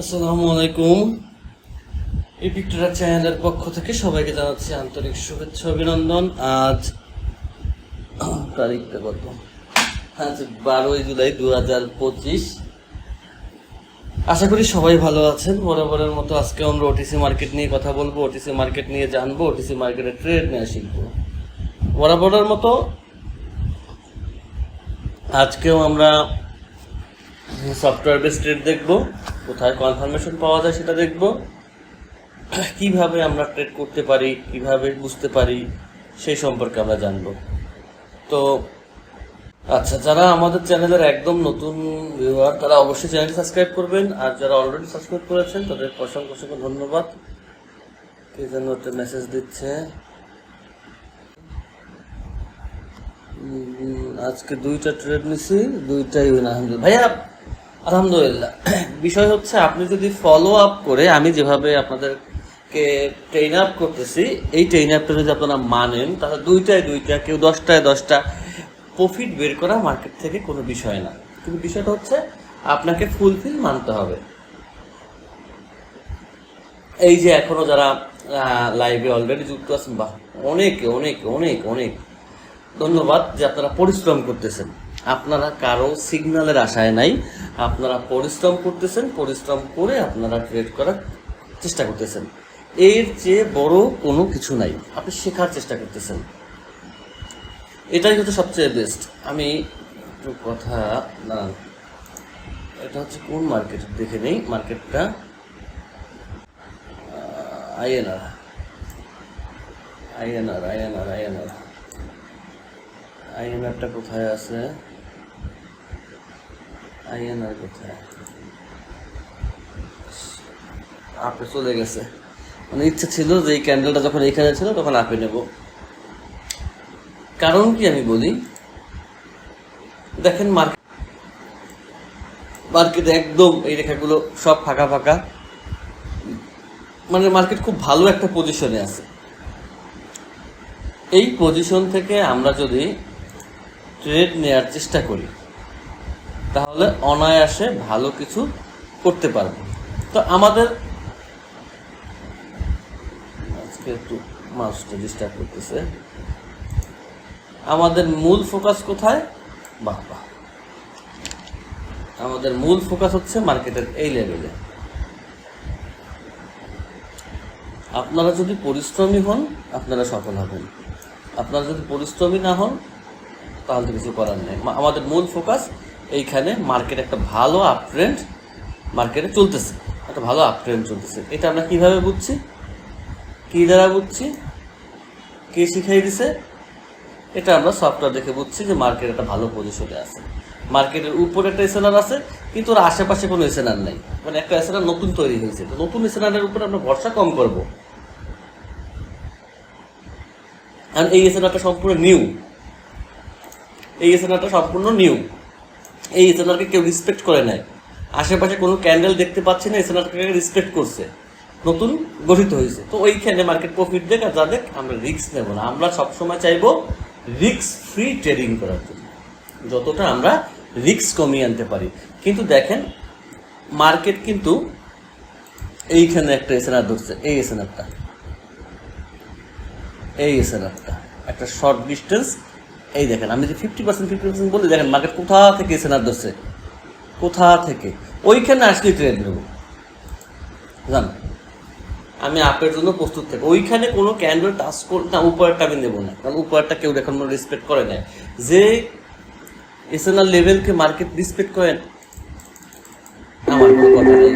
আসসালামু আলাইকুম। এই পিকটোরা চ্যানেলের পক্ষ থেকে সবাইকে জানাচ্ছি আন্তরিক শুভেচ্ছা, অভিনন্দন। আজ তারিখটা কত? আজ বারোই জুলাই দু হাজার পঁচিশ। আশা করি সবাই ভালো আছেন। বরাবরের মতো আজকে আমরা ওটিসি মার্কেট নিয়ে কথা বলব ওটিসি মার্কেট নিয়ে জানব ওটিসি মার্কেটের ট্রেড নিয়ে শিখব। বরাবরের মতো আজকেও আমরা সফটওয়্যার বেস ট্রেড দেখব। কোথায় কনফার্মেশন পাওয়া যায় সেটা দেখব। কীভাবে আমরা ট্রেড করতে পারি, কীভাবে বুঝতে পারি, সেই সম্পর্কে আমরা জানব। তো আচ্ছা যারা আমাদের চ্যানেলের একদম নতুন ভিউয়ার তারা অবশ্যই চ্যানেল সাবস্ক্রাইব করবেন। আর যারা অলরেডি সাবস্ক্রাইব করেছেন তাদের অসংখ্য অসংখ্য ধন্যবাদ। কে যেন একটা মেসেজ দিচ্ছে। আজকে দুইটা ট্রেড নিছি, দুইটাই উইন আলহামদুলিল্লাহ। ভাইয়া আলহামদুলিল্লাহ। বিষয় হচ্ছে, আপনি যদি ফলো আপ করে আমি যেভাবে আপনাদেরকে ট্রেন আপ করতেছি, এই ট্রেন আপটা যদি আপনারা মানেন, তাহলে দুইটায় দুইটা, কেউ দশটায় দশটা প্রফিট বের করা মার্কেট থেকে কোনো বিষয় না। কিন্তু বিষয়টা হচ্ছে, আপনাকে ফুলফিল মানতে হবে। এই যে এখনও যারা লাইভে অলরেডি যুক্ত আছেন, বাহ, অনেকে, অনেক অনেক অনেক ধন্যবাদ যে আপনারা পরিশ্রম করতেছেন। আপনারা কারও সিগন্যালের আশায় নাই। আপনারা পরিশ্রম করতেছেন, পরিশ্রম করে আপনারা ট্রেড করার চেষ্টা করতেছেন। এর চেয়ে বড় কোনো কিছু নাই। আপনি শেখার চেষ্টা করতেছেন। এটাই হচ্ছে সবচেয়ে বেস্ট আমি একটু কথা, না, এটা হচ্ছে কোন মার্কেট দেখে নেই। মার্কেটটা আইএনআর আইএনআর আইএনআর আইএনআর আইএনআরটা কোথায় আছে? আইএনআর কোথায় আপে চলে গেছে। মানে ইচ্ছা ছিল যে এই ক্যান্ডেলটা যখন এখানে ছিল, তখন আপে নেব। কারণ কি আমি বলি? দেখেন মার্কেট মার্কেটে একদম এই রেখাগুলো সব ফাঁকা ফাঁকা। মানে মার্কেট খুব ভালো একটা পজিশনে আছে। এই পজিশন থেকে আমরা যদি ট্রেড নেয়ার চেষ্টা করি তাহলে অনায়াসে ভালো কিছু করতে পারব। তো আমাদের আজকে একটু মাউসটা ডিস্টার্ব করতেছে। আমাদের মূল ফোকাস কোথায়? বাহ বাহ। আমাদের মূল ফোকাস হচ্ছে মার্কেটের এই লেভেলে আপনারা যদি পরিশ্রমী হন, আপনারা সফল হবেন। আপনারা যদি পরিশ্রমী না হন, তাহলে কিছু করার নেই। আমাদের মূল ফোকাস এইখানে মার্কেট একটা ভালো আপট্রেন্ড মার্কেটে চলতেছে। একটা ভালো আপ ট্রেন্ড চলতেছে। এটা আমরা কীভাবে বুঝছি? কি দ্বারা বুঝছি? কে শিখাই দিছে? এটা আমরা সফটওয়্যার দেখে বুঝছি যে মার্কেট একটা ভালো পজিশনে আছে। মার্কেটের উপরে একটা এসএনআর আছে, কিন্তু ওর আশেপাশে কোনো এসএনআর নাই। মানে একটা এসএনআর নতুন তৈরি হয়েছে। তো নতুন এসএনআরের উপরে আমরা ভরসা কম করব। আর এই এসএনআরটা সম্পূর্ণ নিউ এই এসএনআরটা সম্পূর্ণ নিউ এই এসএনআরকে কেউ রেসপেক্ট করে নাই। আশেপাশে কোনো ক্যান্ডেল দেখতে পাচ্ছি না এসএনআরকে রেসপেক্ট করছে। নতুন গঠিত হয়েছে। তো ওইখানে মার্কেট প্রফিট দেখ আর যা দেখ, আমরা রিস্ক নেব না। আমরা সবসময় চাইব রিস্ক ফ্রি ট্রেডিং করার জন্য। যতটা আমরা রিস্ক কমিয়ে আনতে পারি। কিন্তু দেখেন মার্কেট কিন্তু এইখানে একটা এসএনআর ধরছে। এই এসএনআরটা এই এসএনআরটা একটা শর্ট ডিস্টেন্স এই দেখেন, আমি যে ফিফটি পার্সেন্ট ফিফটি পার্সেন্ট বলি দেখেন মার্কেট কোথা থেকে এসএনআর ধরছে? কোথা থেকে? ওইখানে আসলে ট্রেড নেব জান, আমি আপের জন্য প্রস্তুত থাকি। ওইখানে কোনো ক্যান্ডেল টাচ কর না, উপরেরটা আমি নেব না। কারণ উপরেরটা কেউ এখন রেসপেক্ট করে না যে এসএনআর লেভেলকে মার্কেট রেসপেক্ট করেন আমার কোনো কথা নেই।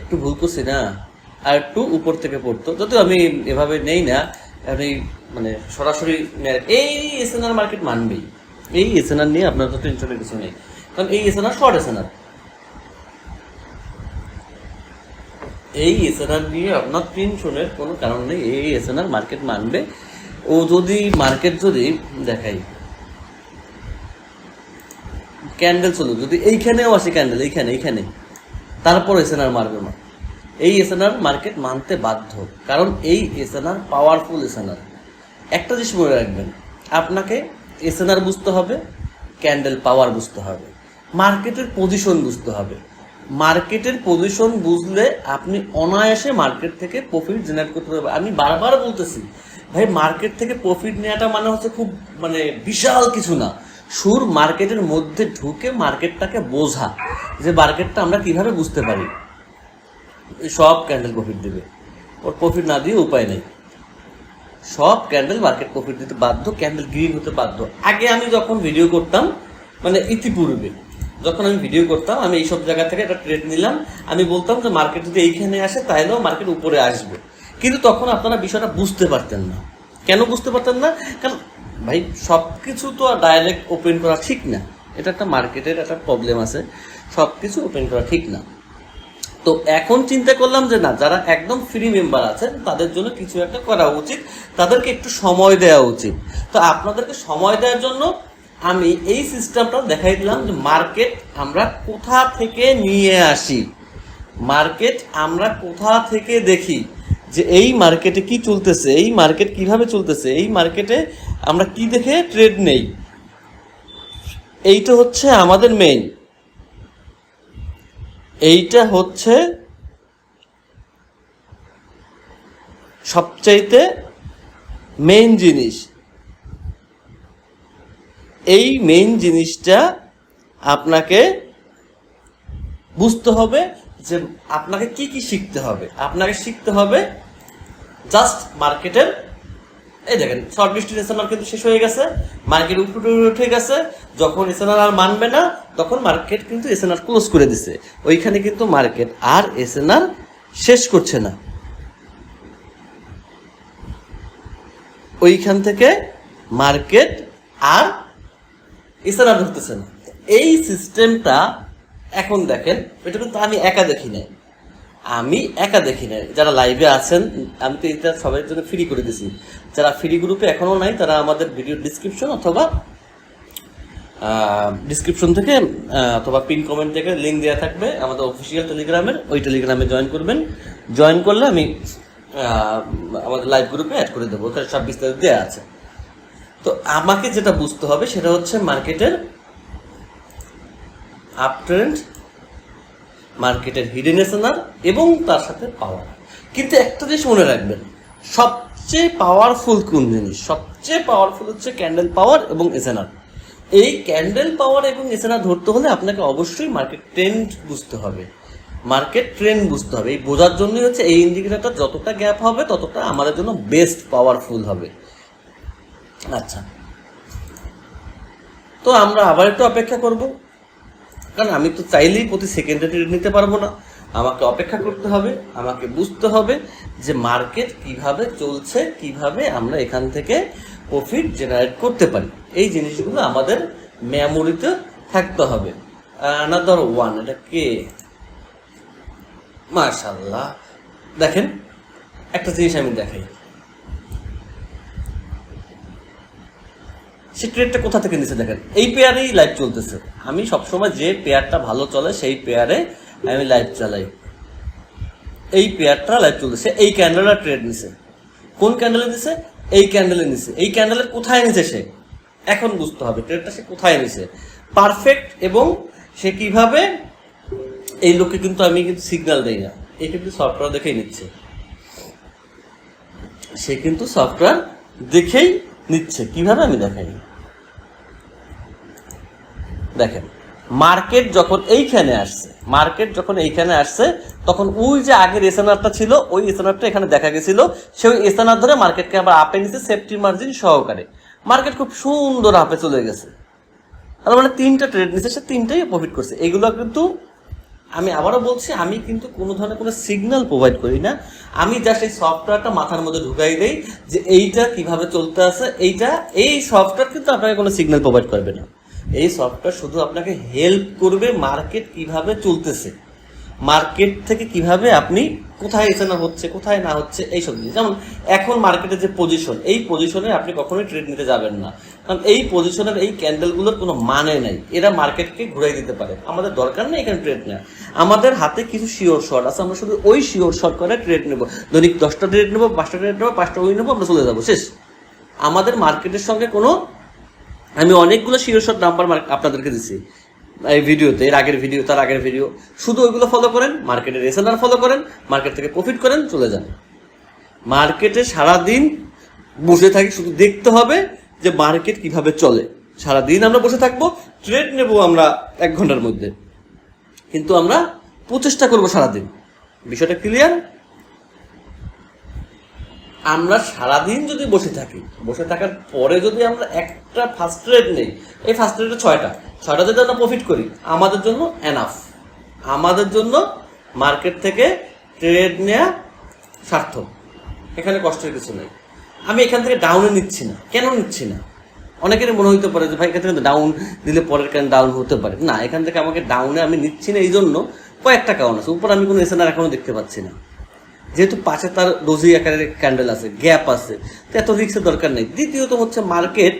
একটু ভুল করছি না। আর একটু উপর থেকে পড়তো। যদিও আমি এভাবে নেই না আমি মানে সরাসরি এই এসএনআর মার্কেট মানবেই। এই এসএনআর নিয়ে আপনার তো টেনশনের কিছু নেই। কারণ এই এসএনআর শর্ট এসএনআর। এই এসএনআর নিয়ে আপনার টেনশনের কোনো কারণ নেই। এই এসএনআর মার্কেট মানবে। ও যদি মার্কেট যদি দেখাই। ক্যান্ডেল চলুক, যদি এইখানেও আসে ক্যান্ডেল এইখানে এইখানে। তারপর এসএনআর মারবে না এই এসএনআর মার্কেট মানতে বাধ্য। কারণ এই এসএনআর পাওয়ারফুল এসএনআর একটা জিনিস মনে রাখবেন, আপনাকে এসএনআর বুঝতে হবে ক্যান্ডেল পাওয়ার বুঝতে হবে মার্কেটের পজিশন বুঝতে হবে। মার্কেটের পজিশন বুঝলে আপনি অনায়াসে মার্কেট থেকে প্রফিট জেনারেট করতে পারবেন। আমি বারবার বলতেছি, ভাই মার্কেট থেকে প্রফিট নেওয়াটা মানে হচ্ছে খুব মানে বিশাল কিছু না। সুর মার্কেটের মধ্যে ঢুকে মার্কেটটাকে বোঝা, যে মার্কেটটা আমরা কীভাবে বুঝতে পারি। সব ক্যান্ডেল প্রফিট দেবে। ওর প্রফিট না দিয়ে উপায় নেই। সব ক্যান্ডেল মার্কেট প্রফিট দিতে বাধ্য ক্যান্ডেল গ্রিন হতে বাধ্য। আগে আমি যখন ভিডিও করতাম মানে ইতিপূর্বে, যখন আমি ভিডিও করতাম, আমি এইসব জায়গা থেকে একটা ট্রেড নিলাম। আমি বলতাম যে মার্কেট যদি এইখানে আসে তাহলেও মার্কেট উপরে আসবে। কিন্তু তখন আপনারা বিষয়টা বুঝতে পারতেন না। কেন বুঝতে পারতেন না? কারণ ভাই সব কিছু তো আর ডাইরেক্ট ওপেন করা ঠিক না। এটা একটা মার্কেটের একটা প্রবলেম আছে। সব কিছু ওপেন করা ঠিক না। তো এখন চিন্তা করলাম যে না, যারা একদম ফ্রি মেম্বার আছেন, তাদের জন্য কিছু একটা করা উচিত। তাদেরকে একটু সময় দেওয়া উচিত। তো আপনাদেরকে সময় দেওয়ার জন্য আমি এই সিস্টেমটা দেখাই দিলাম যে মার্কেট আমরা কোথা থেকে নিয়ে আসি। মার্কেট আমরা কোথা থেকে দেখি যে এই মার্কেটে কি চলতেছে, এই মার্কেট কীভাবে চলতেছে, এই মার্কেটে আমরা কি দেখে ট্রেড নেই। এইটা হচ্ছে আমাদের মেইন এইটা হচ্ছে সবচাইতে মেইন জিনিস। এই মেইন জিনিসটা আপনাকে বুঝতে হবে যে আপনাকে কি কি শিখতে হবে। আপনাকে শিখতে হবে জাস্ট মার্কেটের এই দেখেন শর্ট লিস্টের এসএনআর কিন্তু শেষ হয়ে গেছে মার্কেট উপরে উঠে গেছে, যখন এসএনআর আর মানবে না, তখন মার্কেট কিন্তু এসএনআর ক্লোজ করে দিছে। ওইখানে কিন্তু মার্কেট আর এসএনআর শেষ করছে না। ওইখান থেকে মার্কেট আর এছাড়া ধরতেছে না। এই সিস্টেমটা এখন দেখেন, এটা কিন্তু আমি একা দেখি নাই। আমি একা দেখি নাই। যারা লাইভে আছেন, আমি তো এটা সবার জন্য ফ্রি করে দিছি। যারা ফ্রি গ্রুপে এখনও নাই, তারা আমাদের ভিডিও ডিসক্রিপশন অথবা ডিসক্রিপশন থেকে অথবা পিন কমেন্ট থেকে লিঙ্ক দেওয়া থাকবে। আমাদের অফিসিয়াল টেলিগ্রামের ওই টেলিগ্রামে জয়েন করবেন। জয়েন করলে আমি আমাদের লাইভ গ্রুপে অ্যাড করে দেবো। ওখানে সব বিস্তারিত দেওয়া আছে। তো আমাকে যেটা বুঝতে হবে, সেটা হচ্ছে মার্কেটের আপ ট্রেন্ড মার্কেটের হিডেন এসেনার এবং তার সাথে পাওয়ার কিন্তু একটা জিনিস মনে রাখবেন, সবচেয়ে পাওয়ারফুল কোন জিনিস? সবচেয়ে পাওয়ারফুল হচ্ছে ক্যান্ডেল পাওয়ার এবং এসেনার এই ক্যান্ডেল পাওয়ার এবং এসেনার ধরতে হলে আপনাকে অবশ্যই মার্কেট ট্রেন্ড বুঝতে হবে। মার্কেট ট্রেন্ড বুঝতে হবে। এই বোঝার জন্যই হচ্ছে এই ইন্ডিকেটারটা যতটা গ্যাপ হবে, ততটা আমাদের জন্য বেস্ট পাওয়ারফুল হবে। আচ্ছা। তো আমরা আবার একটু অপেক্ষা করব। কারণ আমি তো চাইলেই প্রতি সেকেন্ডে ট্রেড নিতে পারব না। আমাকে অপেক্ষা করতে হবে, আমাকে বুঝতে হবে যে মার্কেট কীভাবে চলছে, কীভাবে আমরা এখান থেকে প্রফিট জেনারেট করতে পারি। এই জিনিসগুলো আমাদের মেমোরিতে থাকতে হবে। আনাদার ওয়ান এটা কে? মাশাল্লাহ দেখেন, একটা জিনিস আমি দেখাই। সে ট্রেডটা কোথা থেকে নিচে দেখেন? এই পেয়ারেই লাইভ চলতেছে। আমি সবসময় যে পেয়ারটা ভালো চলে সেই পেয়ারে আমি লাইভ চালাই। এই পেয়ারটা লাইভ চলতেছে। এই ক্যান্ডেলটা ট্রেড নিছে। কোন ক্যান্ডেলে নিছে? এই ক্যান্ডেলে নিছে। এই ক্যান্ডেলের কোথায় নিছে সে? এখন বুঝতে হবে ট্রেডটা সে কোথায় নিছে পারফেক্ট এবং সে কীভাবে? এই লোককে কিন্তু আমি কিন্তু সিগন্যাল দেই না। এই কিন্তু সফটওয়্যার দেখেই নিচ্ছে। সে কিন্তু সফটওয়্যার দেখেই নিচ্ছে। কীভাবে আমি দেখাই? দেখেন, মার্কেট যখন এইখানে আসছে, মার্কেট যখন এইখানে আসছে, তখন ওই যে আগের এসএনআরটা ছিল, ওই এসএনআরটা এখানে দেখা গেছিল, সেই এসএনআর ধরে মার্কেটকে আবার আপে নিচ্ছে সেফটি মার্জিন সহকারে। মার্কেট খুব সুন্দর আপে চলে গেছে। তার মানে তিনটা ট্রেড নিচ্ছে সে তিনটাই প্রফিট করছে। এগুলো কিন্তু আমি আবারও বলছি, আমি কিন্তু কোনো ধরনের কোনো সিগন্যাল প্রোভাইড করি না। আমি জাস্ট এই সফটওয়্যারটা মাথার মধ্যে ঢুকাই দেই যে এইটা কীভাবে চলতে আছে, এইটা, এই সফটওয়্যার কিন্তু আপনাকে কোনো সিগন্যাল প্রোভাইড করবে না। এই সফটওয়্যার শুধু আপনাকে হেল্প করবে মার্কেট কীভাবে চলতেছে। মার্কেট থেকে কীভাবে আপনি কোথায় এসে না হচ্ছে, কোথায় না হচ্ছে এই সব জিনিস। যেমন এখন মার্কেটের যে পজিশন এই পজিশনে আপনি কখনোই ট্রেড নিতে যাবেন না। কারণ এই পজিশনের এই ক্যান্ডেলগুলোর কোনো মানে নাই। এরা মার্কেটকে ঘুরাই দিতে পারে। আমাদের দরকার নেই এখানে ট্রেড নেওয়া আমাদের হাতে কিছু শিওর শর্ট আছে, আমরা শুধু ওই শিওর শর্ট করে ট্রেড নেব। দৈনিক দশটা ট্রেড নেব, পাঁচটা ট্রেড নেব, পাঁচটা ওই নেব, আমরা চলে যাব। শেষ। আমাদের মার্কেটের সঙ্গে কোনো আমি অনেকগুলো শিওর শর্ট নাম্বার আপনাদেরকে দিছি। এই ভিডিওতে এর আগের ভিডিও তার আগের ভিডিও শুধু ওইগুলো ফলো করেন মার্কেটের এসএনআর ফলো করেন মার্কেট থেকে প্রফিট করেন, চলে যান। মার্কেটে সারাদিন বসে থাকি, শুধু দেখতে হবে যে মার্কেট কীভাবে চলে। সারাদিন আমরা বসে থাকব ট্রেড নেব আমরা এক ঘণ্টার মধ্যে। কিন্তু আমরা প্রচেষ্টা করব সারাদিন। বিষয়টা ক্লিয়ার আমরা সারাদিন যদি বসে থাকি, বসে থাকার পরে যদি আমরা একটা ফার্স্ট রেড নেই, এই ফার্স্ট রেটে ছয়টা ছয়টা যদি আমরা প্রফিট করি, আমাদের জন্য এনাফ আমাদের জন্য মার্কেট থেকে ট্রেড নেওয়া সার্থক। এখানে কষ্টের কিছু নেই। আমি এখান থেকে ডাউনে নিচ্ছি না। কেন নিচ্ছি না? অনেকের মনে হইতে পারে যে, ভাই, এখান থেকে ডাউন দিলে পরের কেন ডাউন হতে পারে। না, এখান থেকে আমাকে ডাউনে আমি নিচ্ছি না এই জন্য কয়েকটা কারণ আছে। উপর আমি কোনো এসএনআর এখনও দেখতে পাচ্ছি না। যেহেতু পাশে তার ডোজি আকারের ক্যান্ডেল আছে গ্যাপ আছে, তো এত রিক্সের দরকার নেই। দ্বিতীয়ত হচ্ছে মার্কেট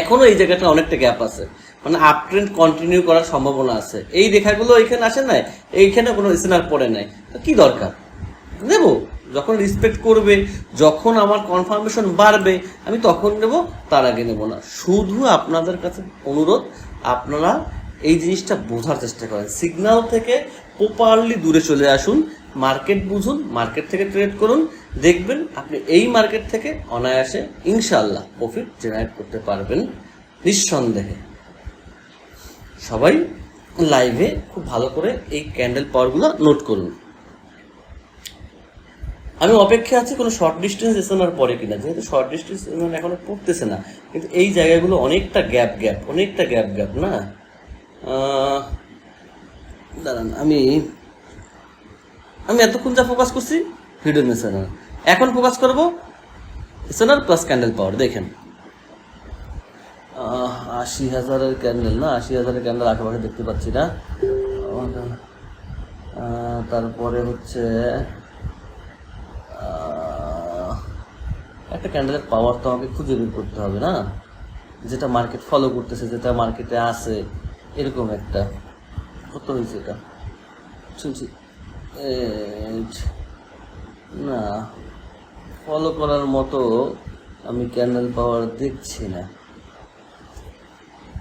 এখনও এই জায়গাটা অনেকটা গ্যাপ আছে। মানে আপ ট্রেন্ড কন্টিনিউ করার সম্ভাবনা আছে। এই রেখাগুলো এইখানে আসে নাই, এইখানে কোনো স্ন্যার পড়ে নাই। তো কি দরকার? নেব। যখন রিসপেক্ট করবে, যখন আমার কনফার্মেশন বাড়বে, আমি তখন নেব, তার আগে নেব না। শুধু আপনাদের কাছে অনুরোধ, আপনারা এই জিনিসটা বোঝার চেষ্টা করেন। সিগন্যাল থেকে প্রপারলি দূরে চলে আসুন মার্কেট বুঝুন মার্কেট থেকে ট্রেড করুন, দেখবেন আপনি এই মার্কেট থেকে অনায়াসে ইনশাল্লাহ প্রফিট জেনারেট করতে পারবেন নিঃসন্দেহে। সবাই লাইভে খুব ভালো করে এই ক্যান্ডেল পাওয়ারগুলো নোট করুন। আমি অপেক্ষা আছি কোনো শর্ট ডিস্টেন্স এসএমআর পরে কিনা, যেহেতু শর্ট ডিস্টেন্স এসএমআর এখনও পড়তেছে না, কিন্তু এই জায়গাগুলো অনেকটা গ্যাপ গ্যাপ অনেকটা গ্যাপ গ্যাপ না? দাঁড়ান, আমি আমি এতক্ষণ যা ফোকাস করছি হিডেন এসএনআর এখন ফোকাস করব এসএনআর প্লাস ক্যান্ডেল পাওয়ার দেখেন। আশি হাজারের ক্যান্ডেল না? আশি হাজারের ক্যান্ডেল আশেপাশে দেখতে পাচ্ছি না। তারপরে হচ্ছে একটা ক্যান্ডেলের পাওয়ার তো আমাকে খুঁজে বের করতে হবে না? যেটা মার্কেট ফলো করতেছে, যেটা মার্কেটে আছে, এরকম একটা। কত হয়েছে এটা? শুনছি। না ফলো করার মতো আমি ক্যান্ডেল পাওয়ার দেখছি না।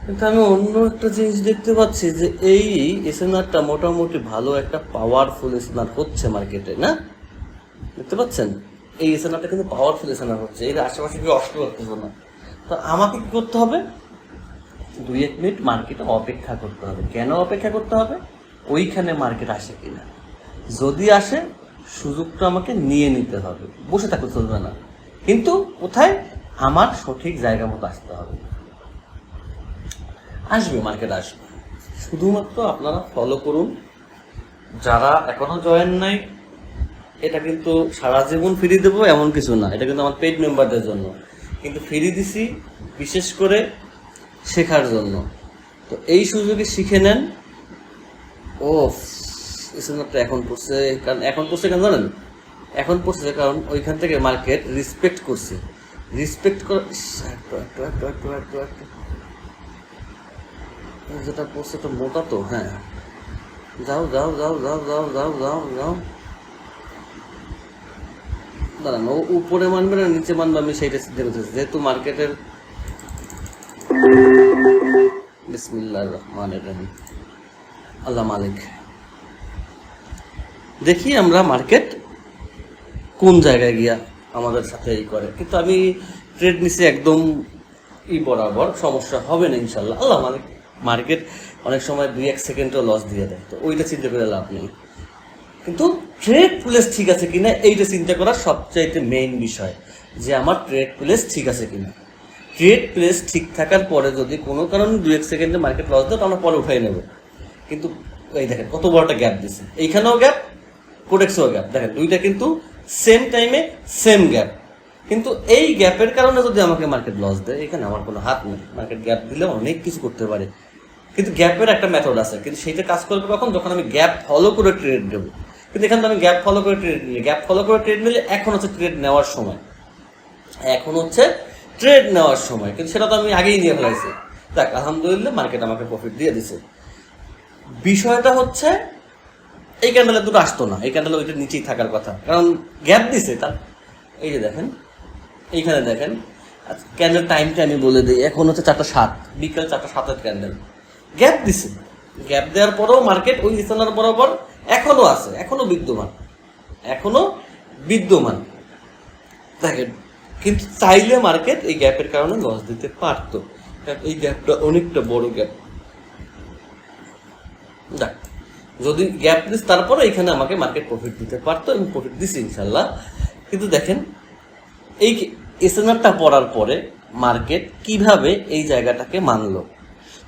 কিন্তু আমি অন্য একটা জিনিস দেখতে পাচ্ছি যে এই এসএনআরটা মোটামুটি ভালো একটা পাওয়ারফুল এসএনআর হচ্ছে মার্কেটে না? দেখতে পাচ্ছেন? এই এসএনআরটা কিন্তু পাওয়ারফুল এসএনআর হচ্ছে, এর আশেপাশে কেউ অস্ত করতেছে না। তো আমাকে কি করতে হবে? দুই এক মিনিট মার্কেটে অপেক্ষা করতে হবে। কেন অপেক্ষা করতে হবে? ওইখানে মার্কেট আসে কিনা? যদি আসে, সুযোগটা আমাকে নিয়ে নিতে হবে। বসে থাকতে চলবে না। কিন্তু কোথায়? আমার সঠিক জায়গা মতো আসতে হবে। আসবে মার্কেট আসবে। শুধুমাত্র আপনারা ফলো করুন। যারা এখনও জয়েন নাই, এটা কিন্তু সারা জীবন ফ্রি দেবো, এমন কিছু না। এটা কিন্তু আমার পেড মেম্বারদের জন্য। কিন্তু ফ্রি দিছি, বিশেষ করে শেখার জন্য। তো এই সুযোগে শিখে নেন। ও এসএনআরটা এখন পড়ছে, কারণ এখন পড়ছে কেন জানেন? এখন পড়ছে কারণ ওইখান থেকে মার্কেট রিসপেক্ট করছে। রিসপেক্ট কর যেটা পড়ছে তো মোটা তো হ্যাঁ। যাও যাও যাও যাও যাও যাও যাও যাও। দাঁড়ান, ও উপরে মানবে না, নিচে মানবে, আমি সেইটা চিন্তা যেহেতু মার্কেটের বিসমিল্লাহ রহমান রহিম। আল্লাহ মালিক। দেখি আমরা মার্কেট কোন জায়গায় গিয়া আমাদের সাথে এই করে। কিন্তু আমি ট্রেড নিছি একদম ই বরাবর, সমস্যা হবে না ইনশাল্লাহ আল্লাহ মালিক মার্কেট অনেক সময় দুই এক সেকেন্ডও লস দিয়ে দেয়। তো ওইটা চিন্তা করে লাভ নেই। কিন্তু ট্রেড প্লেস ঠিক আছে কিনা, এইটা চিন্তা করা সবচাইতে মেইন বিষয় যে আমার ট্রেড প্লেস ঠিক আছে কিনা। ট্রেড প্লেস ঠিক থাকার পরে যদি কোনো কারণে দু এক সেকেন্ডে মার্কেট লস দেয় তো আমরা পরে উঠাই নেব। কিন্তু এই দেখেন, কত বড় একটা গ্যাপ দিছে। এইখানেও গ্যাপ কোডেক্সেও গ্যাপ দেখেন, দুইটা কিন্তু সেম টাইমে সেম গ্যাপ কিন্তু এই গ্যাপের কারণে যদি আমাকে মার্কেট লস দেয়, এখানে আমার কোনো হাত নেই। মার্কেট গ্যাপ দিলে অনেক কিছু করতে পারে। কিন্তু গ্যাপের একটা মেথড আছে। কিন্তু সেইটা কাজ করবে কখন? যখন আমি গ্যাপ ফলো করে ট্রেড দেবো কিন্তু এখানে তো আমি গ্যাপ ফলো করে ট্রেড নিই গ্যাপ ফলো করে ট্রেড নিলে এখন হচ্ছে ট্রেড নেওয়ার সময়। এখন হচ্ছে ট্রেড নেওয়ার সময়, কিন্তু সেটা তো আমি আগেই নিয়ে ফেলাইছি। দেখ, আলহামদুলিল্লাহ মার্কেট আমাকে প্রফিট দিয়ে দিছে। বিষয়টা হচ্ছে, এই ক্যান্ডেলে দুটো আসতো না। এই ক্যান্ডেলে ওইটা নিচেই থাকার কথা। কারণ গ্যাপ দিছে তার। এই যে দেখেন, এইখানে দেখেন ক্যান্ডেল টাইমটা আমি বলে দিই, এখন হচ্ছে চারটা সাত। বিকেল চারটা সাতের ক্যান্ডেল গ্যাপ দিছে। গ্যাপ দেওয়ার পরেও মার্কেট ওই স্থানের বরাবর এখনও আছে, এখনও বিদ্যমান। এখনও বিদ্যমান। দেখেন কিন্তু চাইলে মার্কেট এই গ্যাপের কারণে লস দিতে পারতো। এই গ্যাপটা অনেকটা বড় গ্যাপ দেখ, যদি গ্যাপ দিস, তারপরে এখানে আমাকে মার্কেট প্রফিট দিতে পারতো এবং প্রফিট দিস ইনশাল্লাহ কিন্তু দেখেন, এই এসএনআরটা পড়ার পরে মার্কেট কীভাবে এই জায়গাটাকে মানলো?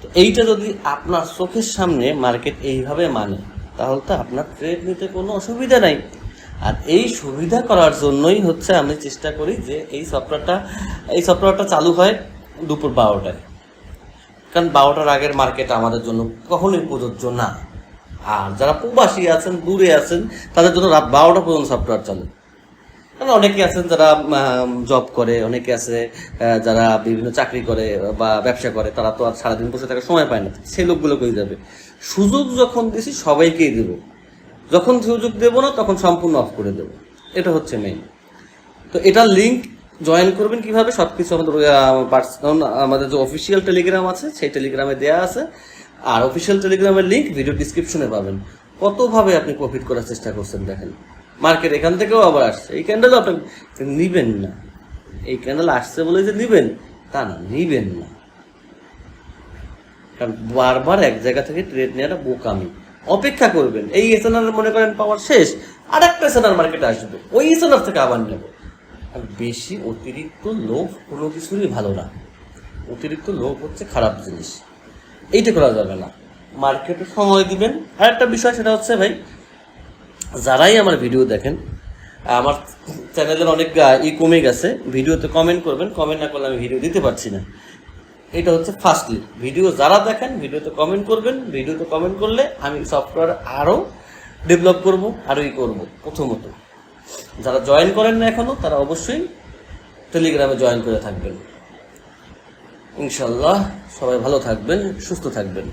তো এইটা যদি আপনার চোখের সামনে মার্কেট এইভাবে মানে তাহলে তো আপনার ট্রেড নিতে কোনো অসুবিধা নাই। আর এই সুবিধা করার জন্যই হচ্ছে আমি চেষ্টা করি যে এই সফটওয়্যারটা এই সফটওয়্যারটা চালু হয় দুপুর বারোটায়। কারণ বারোটার আগের মার্কেট আমাদের জন্য কখনোই প্রযোজ্য না। আর যারা প্রবাসী আছেন, দূরে আছেন, তাদের জন্য রাত বারোটা পর্যন্ত সফটওয়্যার চলে। কারণ অনেকে আছেন যারা জব করে, অনেকে আছে যারা বিভিন্ন চাকরি করে বা ব্যবসা করে, তারা তো আর সারাদিন বসে থাকার সময় পায় না। সেই লোকগুলো কই যাবে সুযোগ যখন দিছি সবাইকেই দেবো। যখন সুযোগ দেবো না, তখন সম্পূর্ণ অফ করে দেবো। এটা হচ্ছে মেইন তো এটা লিংক জয়েন করবেন কীভাবে? সব কিছু আমাদের আমাদের যে অফিসিয়াল টেলিগ্রাম আছে, সেই টেলিগ্রামে দেয়া আছে। আর অফিসিয়াল টেলিগ্রামের লিঙ্ক ভিডিও ডিসক্রিপশনে পাবেন। কতভাবে আপনি প্রফিট করার চেষ্টা করছেন দেখেন। মার্কেট এখান থেকেও আবার আসছে। এই ক্যান্ডেলও আপনি নিবেন না। এই ক্যান্ডেল আসছে বলে যে নিবেন, তা না, নিবেন না। কারণ বারবার এক জায়গা থেকে ট্রেড নেওয়াটা বোকামি। অপেক্ষা করবেন। এই এসএনআর মনে করেন পাওয়ার শেষ আর একটা এসএনআর মার্কেটে আসবে। ওই এসএনআর থেকে আবার নেব। আর বেশি অতিরিক্ত লোভ কোনো কিছুরই ভালো না। অতিরিক্ত লোভ হচ্ছে খারাপ জিনিস। এইটা করা যাবে না। মার্কেটে সময় দিবেন। আর একটা বিষয়, সেটা হচ্ছে ভাই, যারাই আমার ভিডিও দেখেন, আমার চ্যানেলের অনেক ই কমে গেছে। ভিডিওতে কমেন্ট করবেন। কমেন্ট না করলে আমি ভিডিও দিতে পারছি না। এটা হচ্ছে ফার্স্ট ফার্স্টলি ভিডিও যারা দেখেন ভিডিওতে কমেন্ট করবেন। ভিডিওতে কমেন্ট করলে আমি সফটওয়্যার আরও ডেভেলপ করব আরও ই করব, প্রথমত। যারা জয়েন করেন না এখনও তারা অবশ্যই টেলিগ্রামে জয়েন করে থাকবেন। ইনশাল্লাহ সবাই ভালো থাকবেন, সুস্থ থাকবেন।